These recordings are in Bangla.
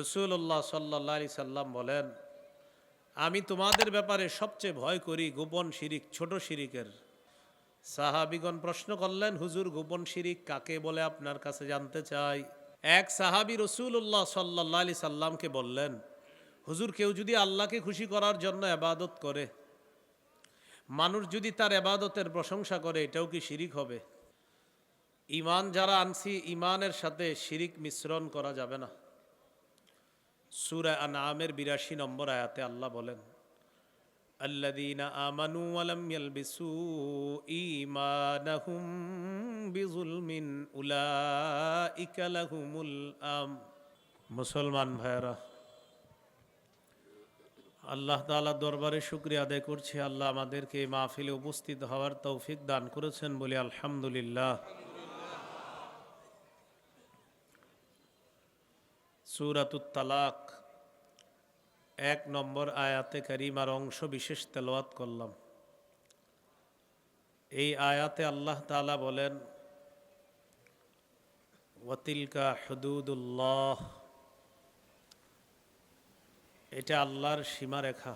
রসুল্লাহ সাল্লা সাল্লাম বলেন, আমি তোমাদের ব্যাপারে সবচেয়ে ভয় করি গোপন শিরিক, ছোট শিরিকের। সাহাবিগণ প্রশ্ন করলেন, হুজুর, গোপন শিরিক কাকে বলে আপনার কাছে জানতে চাই? এক সাহাবি রসুল্লাহ সাল্লা আলি সাল্লামকে বললেন, হুজুর, কেউ যদি আল্লাহকে খুশি করার জন্য আবাদত করে, মানুষ যদি তার আবাদতের প্রশংসা করে, এটাও কি শিরিক হবে? ইমান যারা আনছি ইমানের সাথে শিরিক মিশ্রণ করা যাবে না। সুরা আনামের বিরাশি নম্বর আয়াতে আল্লাহ বলেন মুসলমান ভাইরা আল্লাহ তাআলা দরবারে শুক্রিয়া আদায় করছি। আল্লাহ আমাদেরকে মাহফিলে উপস্থিত হওয়ার তৌফিক দান করেছেন বলে আলহামদুলিল্লাহ। সুরাতুত তালাক, এক নম্বর আয়াতে কারিমার অংশ বিশেষ তেলাওয়াত করলাম। এই আয়াতে আল্লাহ তাআলা বলেন ওয়াতিলকা হুদুদুল্লাহ এটা আল্লাহর সীমারেখা।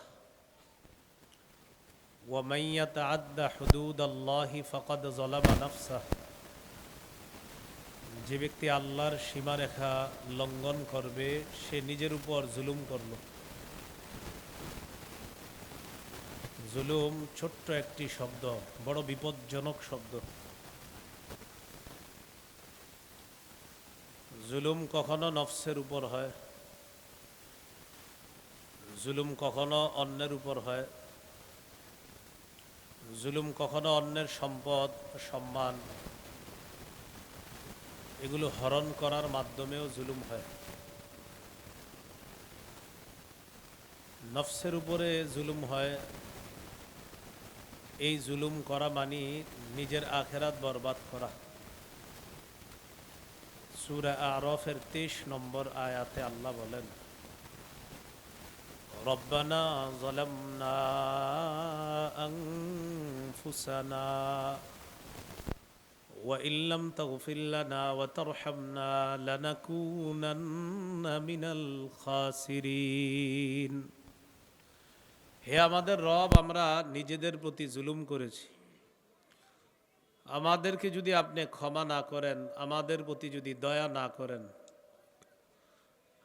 ওয়ামাইয়াত আদা হুদুদ আল্লাহি ফকদ জলামা নফসাহ যে ব্যক্তি আল্লাহর সীমারেখা লঙ্ঘন করবে, সে নিজের উপর জুলুম করল। জুলুম ছোট্ট একটি শব্দ, বড় বিপজ্জনক শব্দ। জুলুম কখনো নফসের উপর হয়। জুলুম কখনো অন্যের উপর হয়। জুলুম কখনো অন্যের সম্পদ, সম্মান এগুলো হরণ করার মাধ্যমেও জুলুম হয়। নফসের উপরে জুলুম হয়। এই জুলুম করা মানি নিজের আখেরাত বরবাদ করা। সুরা আরফের তেইশ নম্বর আয়াতে আল্লাহ বলেন, রব্বানা জলামনা আনফুসানা। وإن لم تغفر لنا وترحمنا لنكونن من الخاسرين হে আমাদের রব আমরা নিজেদের প্রতি জুলুম করেছি আমাদেরকে যদি আপনি ক্ষমা না করেন আমাদের প্রতি যদি দয়া না করেন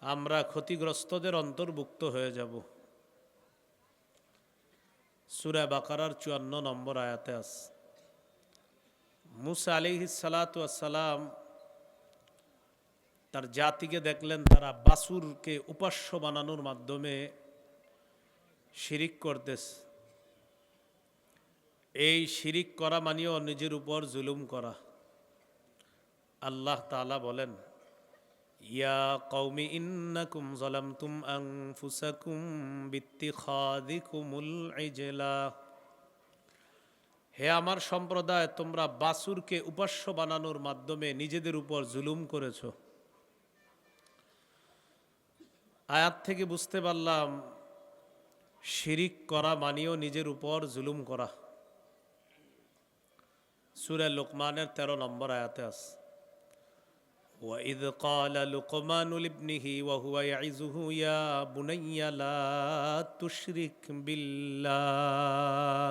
আমরা ক্ষতিগ্রস্তদের অন্তর্ভুক্ত হয়ে যাব সুরা বাকারার চুয়ান্ন নম্বর আয়াতে আছে মুসা আলিহি সালাতাম তার জাতিকে দেখলেন, তারা বাসুরকে উপাস্য বানানোর মাধ্যমে শিরিক করতেছে। এই শিরিক করা মানেও নিজের উপর জুলুম করা। আল্লাহ তালা বলেন, ইয়া কৌমি ইন্নাকুম জলামতুম আনফুসাকুম বিত্তিখাদিকুমুল ইজলা। হে আমার সম্প্রদায় তোমরা বাসুরকে উপাস্য বানানোর মাধ্যমে নিজেদের উপর জুলুম করেছ আয়াত থেকে বুঝতে পারলাম শিরিক করা মানিও নিজের উপর জুলুম করা সুরে লোকমানের তেরো নম্বর আয়াতে আস وإذ قال لقمان لابنه وهو يعزه يا بني لا تشرك بالله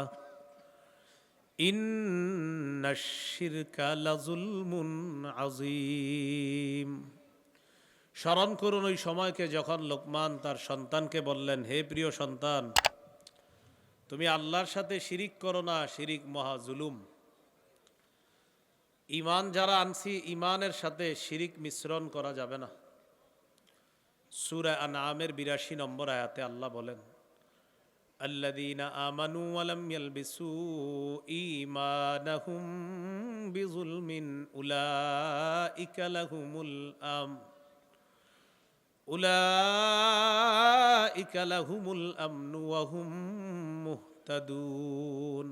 আজিম স্মরণ করুন ওই সময়কে যখন লোকমান তার সন্তানকে বললেন, হে প্রিয় সন্তান, তুমি আল্লাহর সাথে শিরিক করো না, শিরিক মহা জুলুম। ইমান যারা আনছি ইমানের সাথে শিরিক মিশ্রণ করা যাবে না। সুরা আনামের বিরাশি নম্বর আয়াতে আল্লাহ বলেন الذين آمنوا ولم يلبسوا إيمانهم بظلم أولئك لهم الأمن أولئك لهم الأمن وهم مهتدون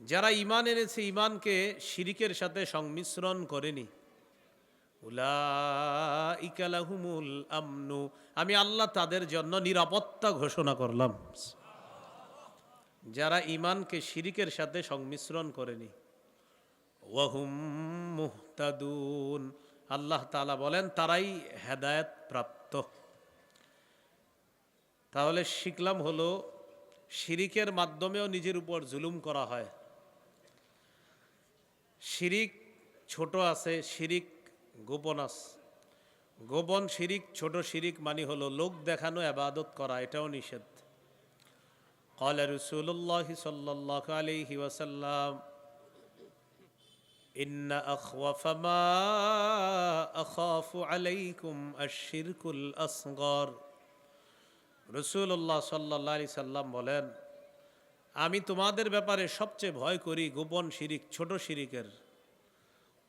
যারা ইমান এনেছে ইমানকে শিরিকের সাথে সংমিশ্রণ করেনি উলাইকালাহুমুল আমনু। আমি আল্লাহ তাদের জন্য নিরাপত্তা ঘোষণা করলাম। যারা ইমানকে শিরিকের সাথে সংমিশ্রণ করেনি। ওয়াহুম মুহতাদুন। আল্লাহ তালা বলেন, তারাই হেদায়েত প্রাপ্ত। তাহলে শিখলাম হলো, শিরিকের মাধ্যমেও নিজের উপর জুলুম করা হয়। শিরিক ছোট আছে, শিরিক গোপন আছে গোপন শিরিক ছোট শিরিক মানে হলো লোক দেখানো আবাদত করা এটাও নিষেধ قال رسول الله صلى الله عليه وسلم إن أخوف ما أخاف عليكم الشرك الأصغر রসুল্লাহ সাল্লাহ আলি সাল্লাম বলেন আমি তোমাদের ব্যাপারে সবচেয়ে ভয় করি গোপন শিরিক ছোট শিরিকের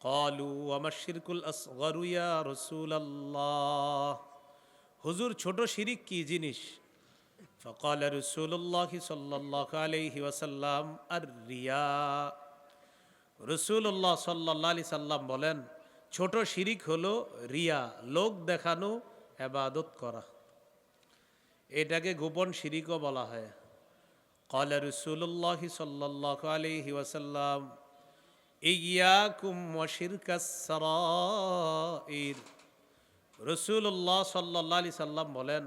কলু আমার শিরকুল আসগরুয়া রসুল আল্লাহ হুজুর, ছোট শিরিক কি জিনিস? ফকাল রসুল্লাহ সাল্লাহ আলহি ওয়াসাল্লাম আর রিয়া রসুল্লাহ সাল্লাহ আলি সাল্লাম বলেন, ছোট শিরিক হলো রিয়া, লোক দেখানো, এবাদত করা। এটাকে গোপন শিরিকও বলা হয়। কল রসুল্লাহ সাল্লাহ আলহি ওয়াসাল্লাম ইয়াকুম রসুল্লাহ সাল্লাহ আলি সাল্লাম বলেন,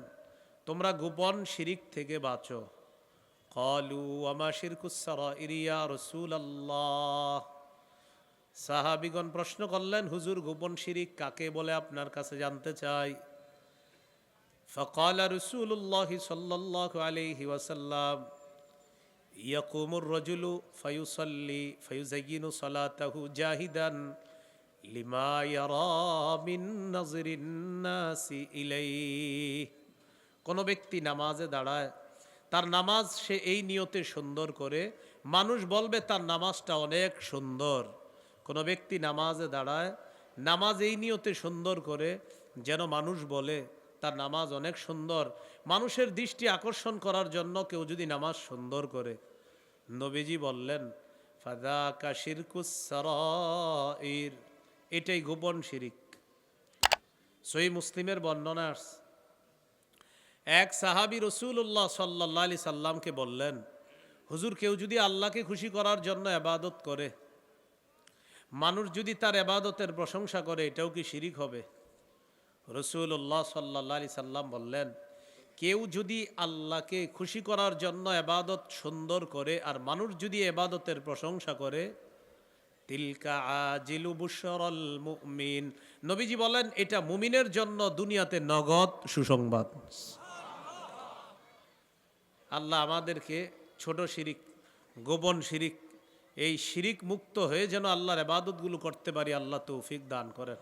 তোমরা গোপন শিরিক থেকে বাঁচো। কলু আমা শিরকুসরিয়া রসুল আল্লাহ সাহাবিগণ প্রশ্ন করলেন, হুজুর, গোপন শিরিক কাকে বলে আপনার কাছে জানতে চাই? ফকাল রসুল্লাহ সাল্লাহ আলি ওয়াসাল্লাম ইয়াকুমুর রজুলু ফয়ুসল্লি ফায়ুজাইনু সলাতাহু জাহিদান লিমা কোনো ব্যক্তি নামাজে দাঁড়ায়, তার নামাজ সে এই নিয়তে সুন্দর করে, মানুষ বলবে তার নামাজটা অনেক সুন্দর। কোনো ব্যক্তি নামাজে দাঁড়ায়, নামাজ এই নিয়তে সুন্দর করে যেন মানুষ বলে তার নামাজ অনেক সুন্দর। মানুষের দৃষ্টি আকর্ষণ করার জন্য কেউ যদি নামাজ সুন্দর করে। নবীজি বললেন ফাদা কাশির কুসরাইর এটাই গোপন শিরিক। সই মুসলিমের বর্ণনা এক সাহাবি রসুল্লাহ সাল্লাহ আলি সাল্লামকে বললেন, হুজুর, কেউ যদি আল্লাহকে খুশি করার জন্য আবাদত করে, মানুষ যদি তার আবাদতের প্রশংসা করে, এটাও কি শিরিক হবে? রসুল্লাহ সাল্লাহ আলি সাল্লাম বললেন, কেউ যদি আল্লাহকে খুশি করার জন্য এবাদত সুন্দর করে আর মানুষ যদি এবাদতের প্রশংসা করে, তিলকা আজিলু বুশরল মুমিন। নবীজি বলেন, এটা মুমিনের জন্য দুনিয়াতে নগদ সুসংবাদ। আল্লাহ আমাদেরকে ছোট শিরিক, গোপন শিরিক, এই শিরিক মুক্ত হয়ে যেন আল্লাহর এবাদতগুলো করতে পারি, আল্লাহ তৌফিক দান করেন।